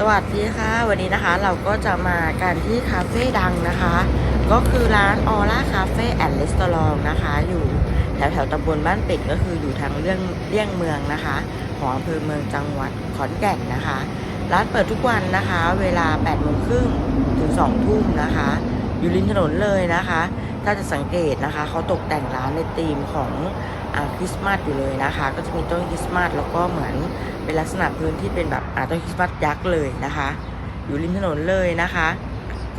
สวัสดีค่ะ วันนี้นะคะเราก็จะมากันที่คาเฟ่ดังนะคะ ก็คือร้านออร่าคาเฟ่แอนด์รีสตอรองนะคะ อยู่แถวแถวตำบลบ้านเป็ดก็คืออยู่ทางเรื่องเลี่ยงเมืองนะคะของอำเภอเมืองจังหวัดขอนแก่นนะคะ ร้านเปิดทุกวันนะคะ เวลา8โมงครึ่งถึง2ทุ่มนะคะ อยู่ริมถนนเลยนะคะ ถ้าจะสังเกตนะคะเขาตกแต่งร้านในธีมของคริสต์มาสอยู่เลยนะคะ ก็จะมีต้นคริสต์มาสแล้วก็เหมือนเป็นลักษณะพื้นที่เป็นแบบต้นคริสต์มาสยักษ์เลยนะคะ อยู่ริมถนนเลยนะคะ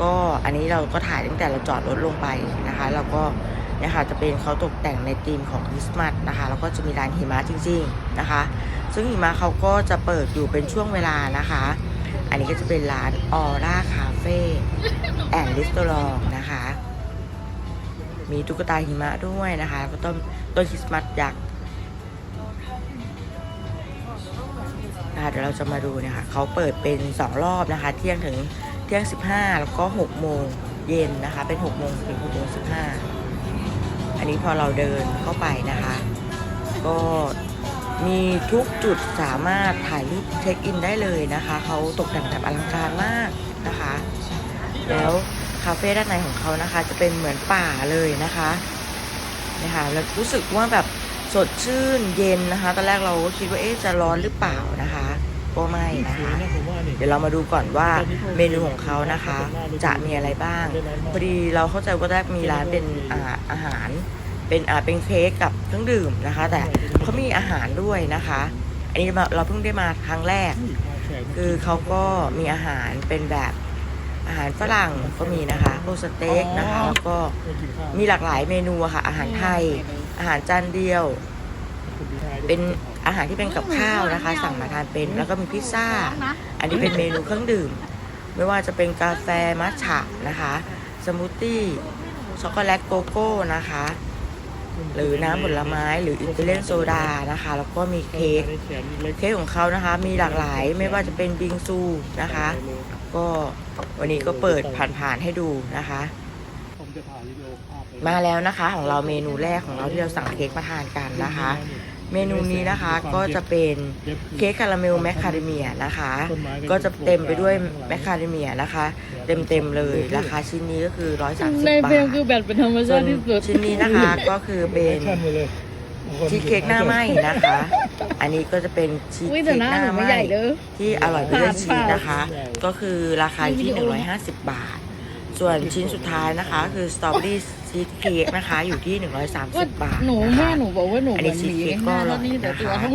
ก็อันนี้เราก็ถ่ายตั้งแต่เราจอดรถลงไปนะคะ เราก็เนี่ยค่ะจะเป็นเขาตกแต่งในธีมของคริสต์มาสนะคะ แล้วก็จะมีร้านหิมะจริง ๆนะคะ ซึ่งหิมะเขาก็จะเปิดอยู่เป็นช่วงเวลานะคะ อันนี้ก็จะเป็นร้านออร่าคาเฟ่แอนด์รีสตอรองนะ มีตุ๊กตาหิมะด้วยนะคะแล้วก็ต้นต้นคริสต์มาสยักษ์นะคะเดี๋ยวเราจะมาดูเนี่ยค่ะเขาเปิดเป็น 2 รอบนะคะ เที่ยงถึงเที่ยง 15 แล้วก็ 6 โมงเย็นนะคะ เป็น 6 โมงถึง6โมง15 อันนี้พอเราเดินเข้าไปนะคะ ก็มีทุกจุดสามารถถ่ายรูปเช็คอินได้เลยนะคะ เขาตกแต่งแบบอลังการมากนะคะ แล้วาเฟ่ด้านในของเขานะคะ จะเป็นเหมือนป่าเลยนะคะนะคะแล้วรู้สึกว่าแบบสดชื่นเย็นนะคะ ตอนแรกเราก็คิดว่าเอ๊ะจะร้อนหรือเปล่านะคะก็ไม่นะคะเดี๋ยวเรามาดูก่อนว่าเมนูของเขานะคะ จะมีอะไรบ้างพอดีเราเข้าใจว่าแรกมีร้านเป็นอาอาหารเป็นอ่าเป็นเค้กกับเครื่องดื่มนะคะ แต่เขามีอาหารด้วยนะคะ อันนี้เราเราเพิ่งได้มาครั้งแรก คือเขาก็มีอาหารเป็นแบบอาหารฝรั่งก็มีนะคะพวกสเต็กนะคะแล้วก็มีหลากหลายเมนูอะค่ะ อาหารไทย อาหารจานเดียว เป็นอาหารที่เป็นกับข้าวนะคะ สั่งมาทานเป็นแล้วก็มีพิซซ่า อันนี้เป็นเมนูเครื่องดื่ม ไม่ว่าจะเป็นกาแฟมัทฉะนะคะสมูทตี้ช็อกโกแลตโกโก้นะคะ หรือน้ำผลไม้หรืออิตาเลียนโซดานะคะ แล้วก็มีเค้กเค้กของเขานะคะ มีหลากหลายไม่ว่าจะเป็นบิงซูนะคะ ก็วันนี้ก็เปิดผ่านๆให้ดูนะคะ มาแล้วนะคะของเราเมนูแรกของเราที่เราสั่งเค้กมาทานกันนะคะ เมนูนี้นะคะก็จะเป็นเค้กคาราเมลแมคคาเดเมียนะคะ ก็จะเต็มไปด้วยแมคคาเดเมียนะคะ เต็มๆเลยราคาชิ้นนี้ก็คือ130ในบาเพลงทคือแบบเป็นธรรมส่ชาวนติที่สุดชิ้นนี้นะคะก็คือเป็นแอคชั่นไปเลยชีสเค้กหน้าไหมนะคะ อันนี้ก็จะเป็นชีสอุ้ยเค้แต่กหน้าหน้าหนูไหมไม่ใหญ่เด้อที่อร่อยไปด้วยชีสนะคะผ่านก็คือราคาอยู่ที่150บาท ส่วนชิ้นสุดท้ายนะคะ คือสตรอเบอรี่ชีสเค้กนะคะ อยู่ที่ว่า130 บาทหนูนะคะแม่หนูบอกว่าหนูอันเหนี้มือนหมีชีสเค้กหน้าก็อร่แล้อวยนี่แต่ตัวนะคะเขา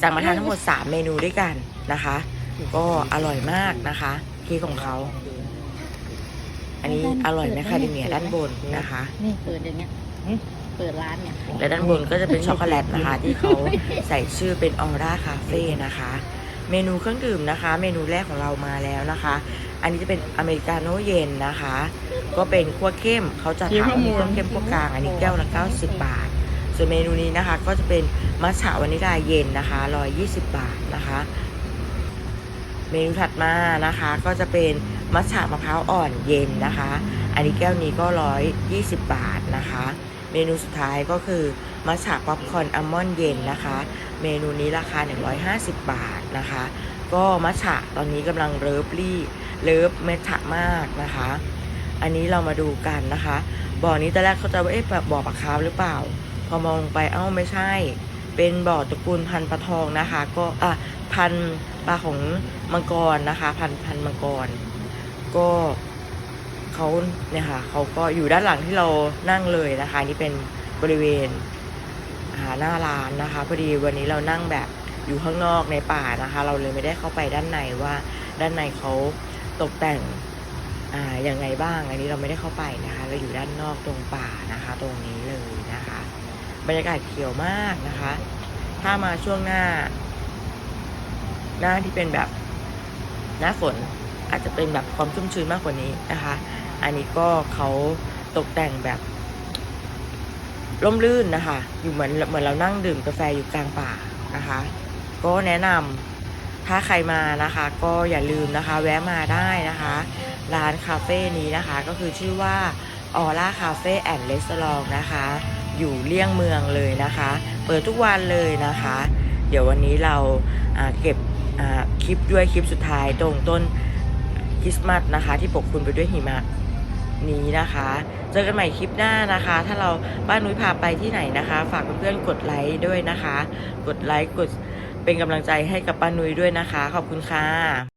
สั่งมาทานทั้งหมด 3 เมนูด้วยกันนะคะ ก็อร่อยมากนะคะเค้กของเขา อันนี้อร่อยแมคคาเดเมียด้านบนนะคะ นี่เปิดอย่างเงี้ยเปิดร้านเนี่ย และด้านบนก็จะเป็นช็อกโกแลตนะคะ ที่เขาใส่ชื่อเป็นออร่าคาเฟ่นะคะ เมนูเครื่องดื่มนะคะ เมนูแรกของเรามาแล้วนะคะ อันนี้จะเป็นอเมริกาโน่เย็นนะคะ ก็เป็นขั้วเข้มเขาจะถามมีขั้วเข้มขั้วกลาง อันนี้แก้วละ 90 บาท ส่วนเมนูนี้นะคะ ก็จะเป็นมัทฉะวานิลาเย็นนะคะ120 บาทนะคะ เมนูถัดมานะคะ ก็จะเป็นมัทฉะมะพร้าวอ่อนเย็นนะคะ อันนี้แก้วนี้ก็ 120 บาทนะคะ เมนูสุดท้ายก็คือมัทฉะป๊อปคอร์นอัลมอนด์เย็นนะคะ เมนูนี้ราคา 150 บาทนะคะ ก็มัทฉะตอนนี้กำลังเลิฟรี่ เลิฟมัทะมากนะคะ อันนี้เรามาดูกันนะคะ บ่อนี้ตอนแรกเขาจะว่าเอ๊ะแบบบ่อปลาคาร์ฟหรือเปล่า พอมองไปเอ้าไม่ใช่ เป็นบ่อตระกูลพันปลาทองนะคะ ก็อะพันปลาของมังกรนะคะ พันพันมังกร ก็เขาเนี่ยค่ะเขาก็อยู่ด้านหลังที่เรานั่งเลยนะคะ นี่เป็นบริเวณอ่าหน้าร้านนะคะพอดีวันนี้เรานั่งแบบอยู่ข้างนอกในป่านะคะ เราเลยไม่ได้เข้าไปด้านในว่าด้านในเขา ตกแต่งอ่าอย่างไงบ้าง อันนี้เราไม่ได้เข้าไปนะคะ เราอยู่ด้านนอกตรงป่านะคะ ตรงนี้เลยนะคะ บรรยากาศเขียวมากนะคะ ถ้ามาช่วงหน้า หน้าที่เป็นแบบหน้าฝนอาจจะเป็นแบบความชุ่มชื้นมากกว่านี้นะคะ อันนี้ก็เขาตกแต่งแบบร่มรื่นนะคะ อยู่เหมือนเหมือนเรานั่งดื่มกาแฟอยู่กลางป่านะคะ ก็แนะนำ ถ้าใครมานะคะก็อย่าลืมนะคะ แวะมาได้นะคะ ร้านคาเฟ่นี้นะคะ ก็คือชื่อว่าออร่าคาเฟ่แอนด์เรสซอร์นะคะ อยู่เลี่ยงเมืองเลยนะคะ เปิดทุกวันเลยนะคะ เดี๋ยววันนี้เราเก็บคลิปด้วยคลิปสุดท้ายตรงต้นคริสต์มาสนะคะ ที่ปกคลุมไปด้วยหิมะนี้นะคะ เจอกันใหม่คลิปหน้านะคะ ถ้าเราบ้านนุ้ยพาไปที่ไหนนะคะ ฝากเพื่อนๆกดไลค์ด้วยนะคะ กดไลค์กด เป็นกำลังใจให้กับป้านุ้ยด้วยนะคะ ขอบคุณค่ะ